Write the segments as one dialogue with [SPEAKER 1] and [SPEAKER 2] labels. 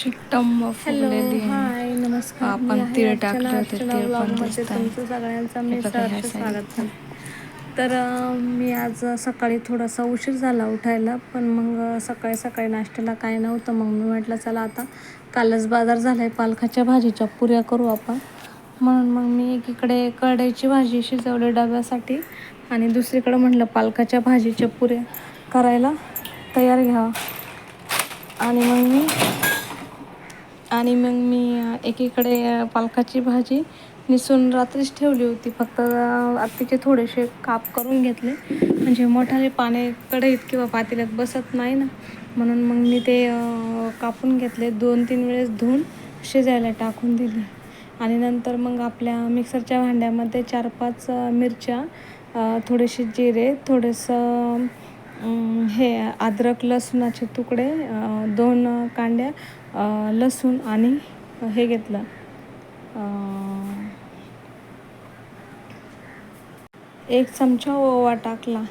[SPEAKER 1] फुगलेली
[SPEAKER 2] हाय नमस्कार.
[SPEAKER 1] आपण तीळ टाकले होते तीळ पण
[SPEAKER 2] तुमचं सगळ्यांचं मी स्वागत तर मी आज सकाळी थोडासा उशीर झाला उठायला पण मग सकाळी सकाळी नाश्त्याला काय नव्हतं मग मी म्हटलं चला आता कालच बाजार झाला आहे पालकाच्या भाजीच्या पुऱ्या करू आपण. म्हणून मग मी एकीकडे कढईची भाजी शिजवली डब्यासाठी आणि दुसरीकडे म्हटलं पालकाच्या भाजीच्या पुऱ्या करायला तयार घ्यावं आणि मग मी आणि मग मी एकीकडे पालकाची भाजी निसून रात्रीच ठेवली होती. फक्त तिचे थोडेसे काप करून घेतले. म्हणजे मोठाले पाने कढईत किंवा पातेल्यात बसत नाही ना. म्हणून मग मी ते कापून घेतले. दोन तीन वेळेस धुवून शिजायला टाकून दिले. आणि नंतर मग आपल्या मिक्सरच्या भांड्यामध्ये चार पाच मिरच्या थोडेसे जिरे थोडंसं हे अद्रक लसणाचे तुकडे दोन कांड्या लसूण आणि हे घेतलं. एक चमचा ओवा टाकला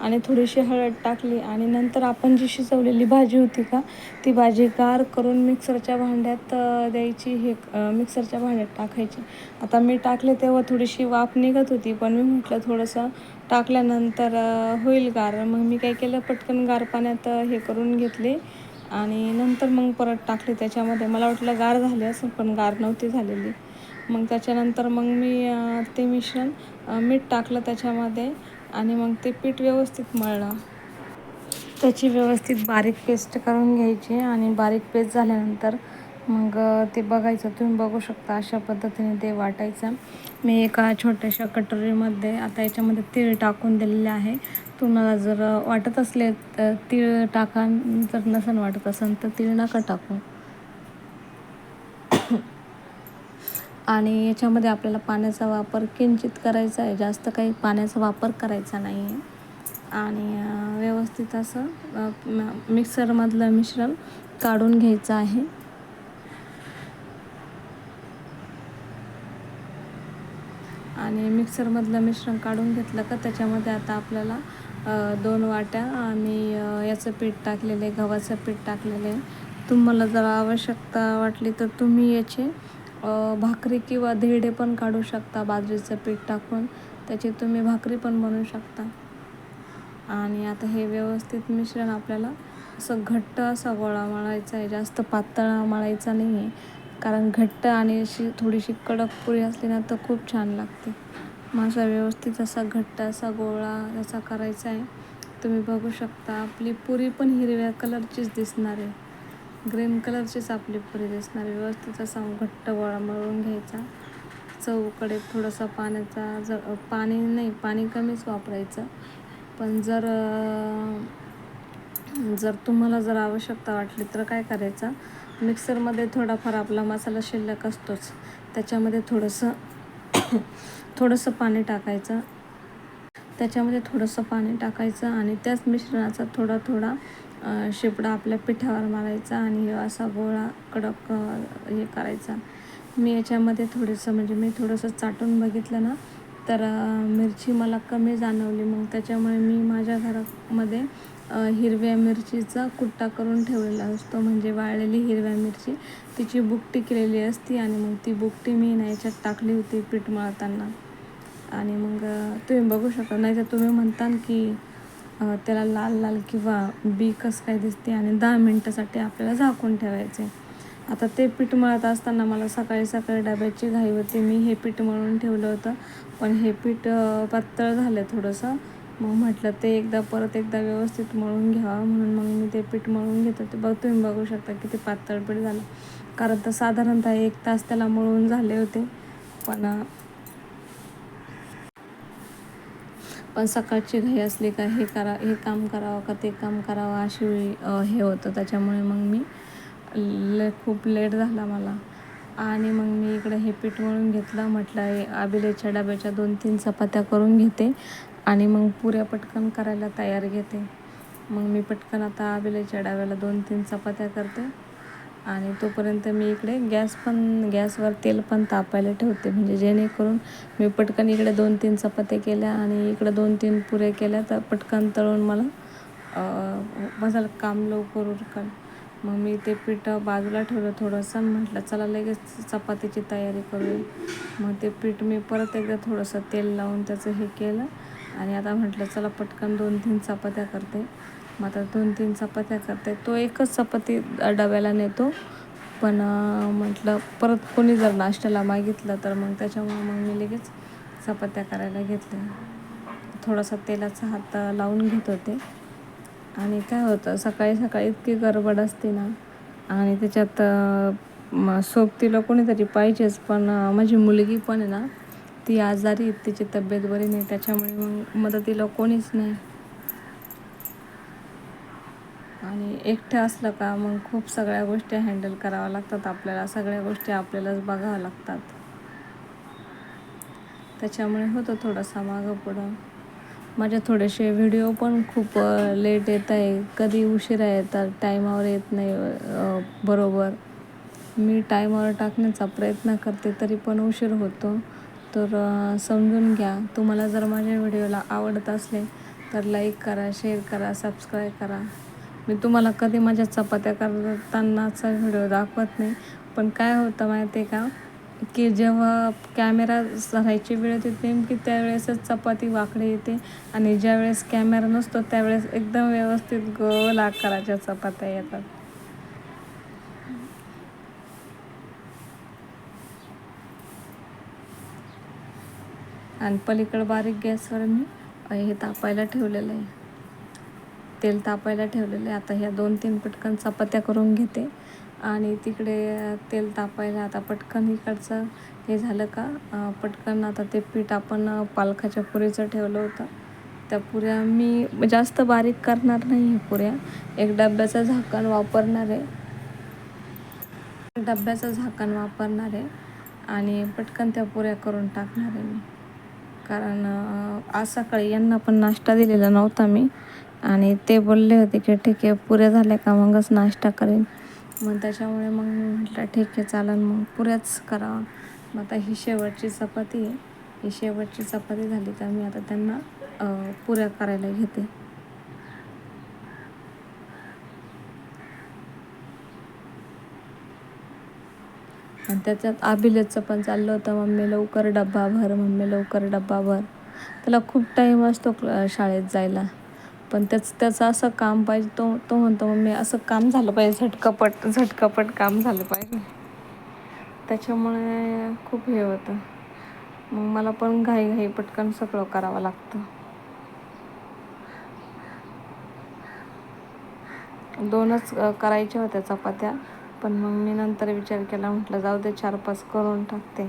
[SPEAKER 2] आणि थोडीशी हळद टाकली आणि नंतर आपण जी शिजवलेली भाजी होती का ती भाजी गार करून मिक्सरच्या भांड्यात द्यायची. हे मिक्सरच्या भांड्यात टाकायची. आता मी टाकले तेव्हा थोडीशी वाफ निघत होती पण मी म्हटलं थोडंसं टाकल्यानंतर होईल गार. मग मी काय केलं पटकन गार पाण्यात हे करून घेतले. आणि नंतर मग परत टाकले त्याच्यामध्ये. मला वाटलं गार झाले असं पण गार नव्हती झालेली. मग त्याच्यानंतर मग मी ते मिश्रण मीठ टाकलं त्याच्यामध्ये आणि मग ते पीठ व्यवस्थित मळलं. त्याची व्यवस्थित बारीक पेस्ट करून घ्यायची आणि बारीक पेस्ट झाल्यानंतर मग ते बघायचं. तुम्ही बघू शकता अशा पद्धतीने ते वाटायचं. मी एका छोट्याशा कटोरीमध्ये आता याच्यामध्ये तीळ टाकून दिलेले आहे. तुम्हाला जर वाटत असले तर तीळ टाका. जर नसन वाटत असेल तर तीळ नका टाकू. आणि याच्यामध्ये आपल्याला पाण्याचा वापर किंचित करायचा आहे. जास्त काही पाण्याचा वापर करायचा नाही आहे. आणि व्यवस्थित असं मिक्सरमधलं मिश्रण काढून घ्यायचं आहे. आणि मिक्सरमधलं मिश्रण काढून घेतलं का त्याच्यामध्ये आता आपल्याला दोन वाट्या आणि याचं पीठ टाकलेलं आहे गव्हाचं पीठ टाकलेलं. आहे तुम्हाला जर आवश्यकता वाटली तर तुम्ही याचे भाकरी किंवा धिरडे पण काढू शकता बाजरीचं पीठ टाकून. त्याची तुम्ही भाकरी पण बनवू शकता. आणि आता हे व्यवस्थित मिश्रण आपल्याला असं घट्ट असा गोळा मळायचा आहे जास्त पातळ मळायचा नाही आहे. कारण घट्ट आणि अशी थोडीशी कडक पुरी असली ना तर खूप छान लागते. मग व्यवस्थित असा घट्ट असा गोळा असा करायचा आहे. तुम्ही बघू शकता आपली पुरी पण हिरव्या कलरचीच दिसणार आहे. ग्रीन कलरचीच आपली पुरी दिसणार आहे. व्यवस्थित असा घट्ट गोळा मळून घ्यायचा. चौकडे थोडंसं पाण्याचा ज पाणी नाही पाणी कमीच वापरायचं. पण जर जर तुम्हाला जर आवश्यकता वाटली तर काय करायचं? मिक्सरमध्ये थोडाफार आपला मसाला शिल्लक असतोच. त्याच्यामध्ये थोडंसं थोडंसं पाणी टाकायचं. त्याच्यामध्ये थोडंसं पाणी टाकायचं आणि त्याच मिश्रणाचा थोडा थोडा शेपडा शिपडा आपल्या पिठावर मारायचा आणि असा गोळा कडक हे करायचा. मी याच्यामध्ये थोडंसं म्हणजे मी थोडंसं चाटून बघितलं ना तर मिरची मला कमी जाणवली. मग त्याच्यामुळे मी माझ्या घरामध्ये हिरव्या मिरचीचा कुट्टा करून ठेवलेला असतो. म्हणजे वाळलेली हिरव्या मिरची तिची बुकटी केलेली असती आणि मग ती बुकटी मी ना याच्यात टाकली होती पीठ मळताना. आणि मग तुम्ही बघू शकता. नाही तर तुम्ही म्हणता की त्याला लाल लाल किंवा बी कसं काय दिसते आणि दहा मिनटासाठी आपल्याला झाकून ठेवायचे. आता ते पीठ मळत असताना मला सकाळी सकाळी डब्याची घाई होती. मी हे पीठ मळून ठेवलं होतं. पण हे पीठ पातळ झालं थोडंसं. मग म्हटलं ते एकदा परत एकदा व्यवस्थित मळून घ्यावं म्हणून मग मी ते पीठ मळून घेतो. ते बघ तुम्ही बघू शकता किती पातळ पीठ झालं. कारण तर साधारणतः एक तास त्याला मळून झाले होते. पण पण सकाळची घाई असली का हे करा हे काम करावं का ते काम करावं अशी हे होतं. त्याच्यामुळे मग मी ले खूप लेट झाला मला. आणि मग मी इकडे हे पीठ मळून घेतलं. म्हटलं हे आबिलेच्या डब्याच्या दोन तीन चपात्या करून घेते. आणि मग पुऱ्या पटकन करायला तयार घेते. मग मी पटकन आता आबिलेच्या डाव्याला दोन तीन चपात्या करते. आणि तोपर्यंत मी इकडे गॅस पण गॅसवर तेल पण तापायला ठेवते. म्हणजे जेणेकरून मी पटकन इकडे दोन तीन चपात्या केल्या आणि इकडं दोन तीन पुऱ्या केल्या तर पटकन तळून मला माझं काम लवकर उरकल मग मी ते पीठ बाजूला ठेवलं थोडंसं. म्हटलं चला लगेच चपातीची तयारी करूया. मग ते पीठ मी परत एकदा थोडंसं तेल लावून त्याचं हे केलं. आणि आता म्हटलं चला पटकन दोन तीन चपात्या करते. मग आता दोन तीन चपात्या करते. तो एकच चपाती डब्याला नेतो. पण म्हटलं परत कोणी जर नाश्त्याला मागितलं तर मग त्याच्यामुळे मग मी लगेच चपात्या करायला घेतल्या. थोडासा तेलाचा हात लावून घेत होते. आणि काय होतं सकाळी सकाळी इतकी गडबड असते ना. आणि त्याच्यात सोबतीला कोणीतरी पाहिजेच. पण माझी मुलगी पण आहे ना ती आजारी तिची तब्येत बरी नाही त्याच्यामुळे मग मदतीला कोणीच नाही. आणि एकटं असलं का मग खूप सगळ्या गोष्टी हँडल कराव्या लागतात आपल्याला सगळ्या गोष्टी आपल्यालाच बघाव्या लागतात. त्याच्यामुळे होतं थोडासा मागं पुढं. माझे थोडेसे व्हिडिओ पण खूप लेट येत आहे. कधी उशिरा येतात टायमावर येत नाही बरोबर. मी टायमावर टाकण्याचा प्रयत्न करते तरी पण उशीर होतो. तर समजून घ्या. तुम्हाला जर माझ्या व्हिडिओला आवडत असले तर लाईक करा शेअर करा सबस्क्राईब करा. मी तुम्हाला कधी माझ्या चपात्या करतानाचा व्हिडिओ दाखवत नाही. पण काय होतं माहिती आहे का? की जेव्हा कॅमेरा धरायची वेळ येते नेमकी त्यावेळेसच चपाती वाकडी येते. आणि ज्यावेळेस कॅमेरा नसतो त्यावेळेस एकदम व्यवस्थित गोल आकाराच्या चपात्या येतात. आणि पलीकडं बारीक गॅसवर मी हे तापायला ठेवलेलं आहे. तेल तापायला ठेवलेलं आहे. आता ह्या दोन तीन पटकन चपात्या करून घेते. आणि तिकडे तेल तापायला आता पटकन इकडचं हे झालं का पटकन आता ते पीठ आपण पालखाच्या पुरीचं ठेवलं होतं. त्या पुऱ्या मी जास्त बारीक करणार नाही आहे पुऱ्या. एक डब्याचं झाकण वापरणार आहे. डब्याचं झाकण वापरणार आहे. आणि पटकन त्या पुऱ्या करून टाकणार आहे मी. कारण आज सकाळी यांना पण नाश्ता दिलेला नव्हता मी. आणि ते बोलले होते की ठीक आहे पुऱ्या झाल्या का मगच नाश्ता करेन. मग त्याच्यामुळे मग मी म्हटलं ठीक आहे चालेल मग पुऱ्याच करावा मग आता ही शेवटची चपाती आहे. ही शेवटची चपाती झाली तर मी आता त्यांना पुऱ्या करायला घेते. आणि त्याच्यात आबिलेचं पण चाललं होतं मम्मी लवकर डब्बा भर मम्मी लवकर डब्बा भर. त्याला खूप टाईम असतो शाळेत जायला. पण त्याच त्याचं असं काम पाहिजे तो तो म्हणतो मम्मी असं काम झालं पाहिजे झटकपट झटकपट काम झालं पाहिजे. त्याच्यामुळे खूप हे होतं. मग मला पण घाई घाई पटकन सगळं करावं लागतं. दोनच करायच्या होत्या चपात्या. पण मग मी नंतर विचार केला म्हटलं जाऊ दे चार पाच करून टाकते.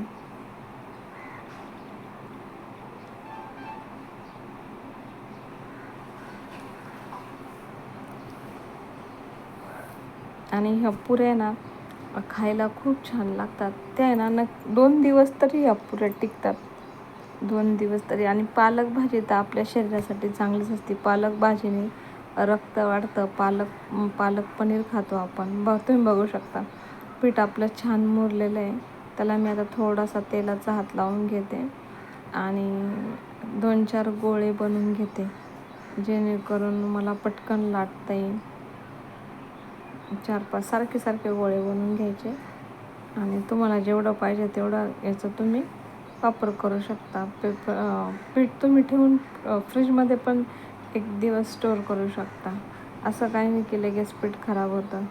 [SPEAKER 2] आणि ह्या पुऱ्या ना खायला खूप छान लागतात. त्या आहे ना न दोन दिवस तरी ह्या पुऱ्या टिकतात. दोन दिवस तरी. आणि पालक भाजी तर आपल्या शरीरासाठी चांगलीच असते. पालक भाजीने रक्त वाढतं पालक पालक पनीर खातो आपण. बघ तुम्ही बघू शकता. पीठ आपलं छान मुरलेलं आहे. त्याला मी आता थोडासा तेलाचा हात लावून घेते आणि दोन चार गोळे बनवून घेते. जेणेकरून मला पटकन लाटता येईल. चार पाच सारखे सारखे गोळे बनवून घ्यायचे. आणि तुम्हाला जेवढं पाहिजे तेवढं याचं तुम्ही वापर करू शकता. पेपर पीठ तुम्ही ठेवून फ्रीजमध्ये पण एक दिवस स्टोअर करू शकता. असं काही नाही की लगेच पीठ खराब होतं.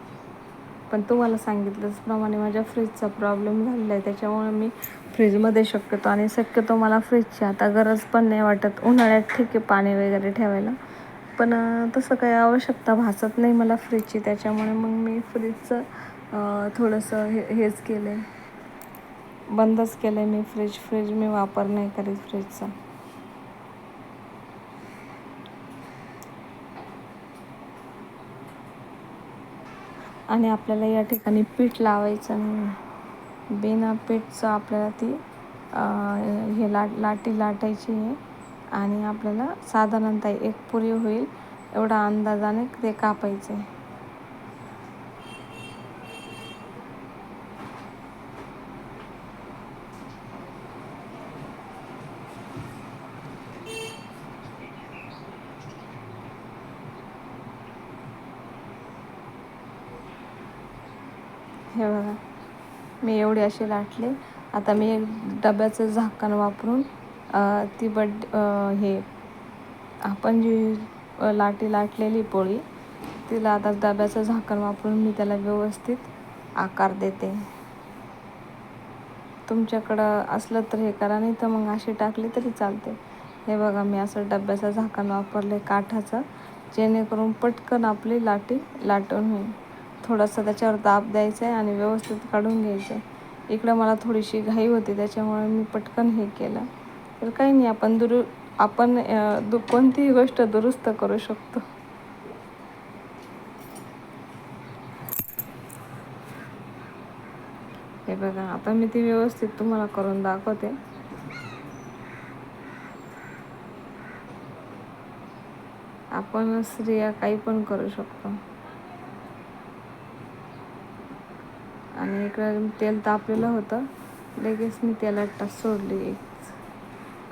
[SPEAKER 2] पण तुम्हाला सांगितल्याचप्रमाणे माझ्या फ्रीजचा प्रॉब्लेम झालेला आहे. त्याच्यामुळे मी फ्रीजमध्ये शक्यतो आणि शक्यतो मला फ्रीजची आता गरज पण नाही वाटत उन्हाळ्यात ठीक आहे पाणी वगैरे ठेवायला. पण तसं काही आवश्यकता भासत नाही मला फ्रीजची त्याच्यामुळे मग मी फ्रीजचं थोडंसं हे हेच केलं आहे बंदच केलं आहे मी फ्रीज फ्रीज मी वापर नाही करीत फ्रीजचा आणि आपल्याला या ठिकाणी पीठ लावायचं नाही बिना पीठचं आपल्याला ती हे लाट लाटी लाटायची आहे. आणि आपल्याला साधारणतः एक पुरी होईल एवढा अंदाजाने ते कापायचे बघा मी एवढे असे लाटले. आता मी एक डब्याचं झाकण वापरून ती बड हे आपण जी लाटी लाटलेली पोळी तिला आता डब्याचं झाकण वापरून मी त्याला व्यवस्थित आकार देते. तुमच्याकडं असलं तर हे करा नाही तर मग अशी टाकली तरी चालते. हे बघा मी असं डब्याचं झाकण वापरले काठाचं जेणेकरून पटकन आपली लाटी लाटून होईल. थोडासा त्याच्यावर दाब द्यायचा आहे आणि व्यवस्थित काढून घ्यायचं आहे इकडं मला थोडीशी घाई होती त्याच्यामुळे मी पटकन हे केलं. तर काही नाही आपण दुरु आपण दु कोणतीही गोष्ट दुरुस्त करू शकतो. हे बघा आता मी ती व्यवस्थित तुम्हाला करून दाखवते. आपण स्त्रिया काही पण करू शकतो. आणि इकडं तेल तापलेलं होतं. लगेच मी तेलात टाक सोडली.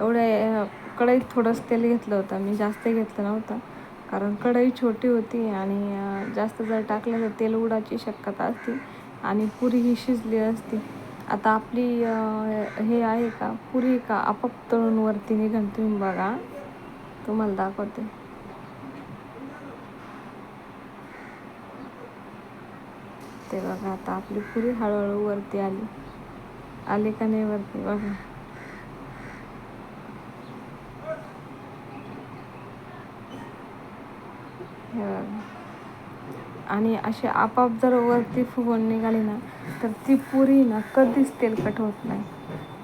[SPEAKER 2] एवढ्या कढईत थोडंसं तेल घेतलं होतं. मी जास्त घेतलं नव्हतं. कारण कढई छोटी होती आणि जास्त जर टाकलं तर तेल उडायची शक्यता असते. आणि पुरी ही शिजली असती. आता आपली हे आहे का? पुरी का आपाप तळून वरती निघन तुम्ही बघा. तुम्हाला दाखवते. ते बघा आता. आपली पुरी हळूहळू वरती आली. आली का नाही वरती? बघा. हे बघा. आणि असे आपाप जर वरती फुगून निघाली ना तर ती पुरी ना कधीच तेलकट होत नाही.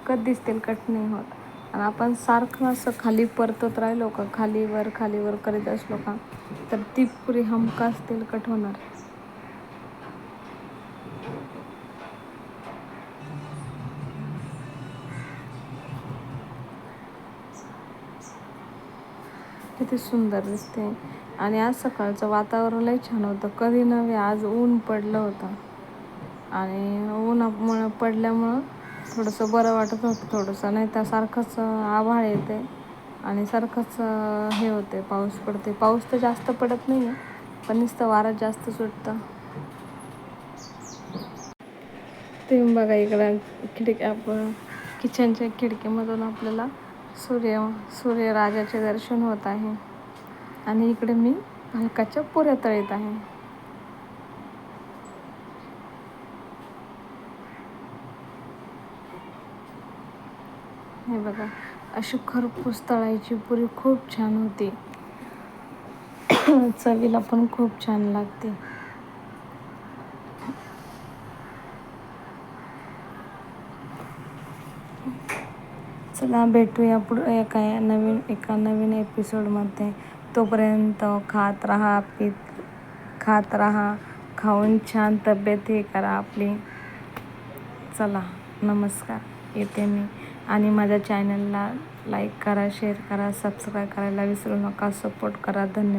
[SPEAKER 2] कधीच तेलकट नाही होत. आणि आपण सारखं असं खाली परतत राहिलो का खाली वर खाली वर करीत असलो का तर ती पुरी हमखास तेलकट होणार. किती सुंदर दिसते. आणि आज सकाळचं वातावरण लई छान होतं. कधी नव्हे आज ऊन पडलं होतं. आणि ऊनमुळं पडल्यामुळं थोडंसं बरं वाटत होतं थोडंसं. नाही तर सारखंच आभाळ येते आणि सारखंच हे होते पाऊस पडते. पाऊस तर जास्त पडत नाही आहे पण नुसतं वारं जास्त सुटतं. ते बघा इकडं खिडकी आपण किचनच्या खिडकीमधून आपल्याला सूर्य सूर्यराजाचे दर्शन होत आहे. आणि इकडे मी हलकाच्या पुऱ्या तळीत आहे. हे बघा अशी खरपूस तळायची पुरी खूप छान होती. चवीला पण खूप छान लागते. चला भेटूया पुढं एका नवीन एका नवीन एपिसोडमध्ये. तोपर्यंत खात राहा पीत खात राहा खाऊन छान तब्येत हे करा आपली. चला नमस्कार. येते मी. आणि माझ्या चॅनलला लाईक करा शेअर करा सबस्क्राईब करायला विसरू नका. सपोर्ट करा. धन्यवाद.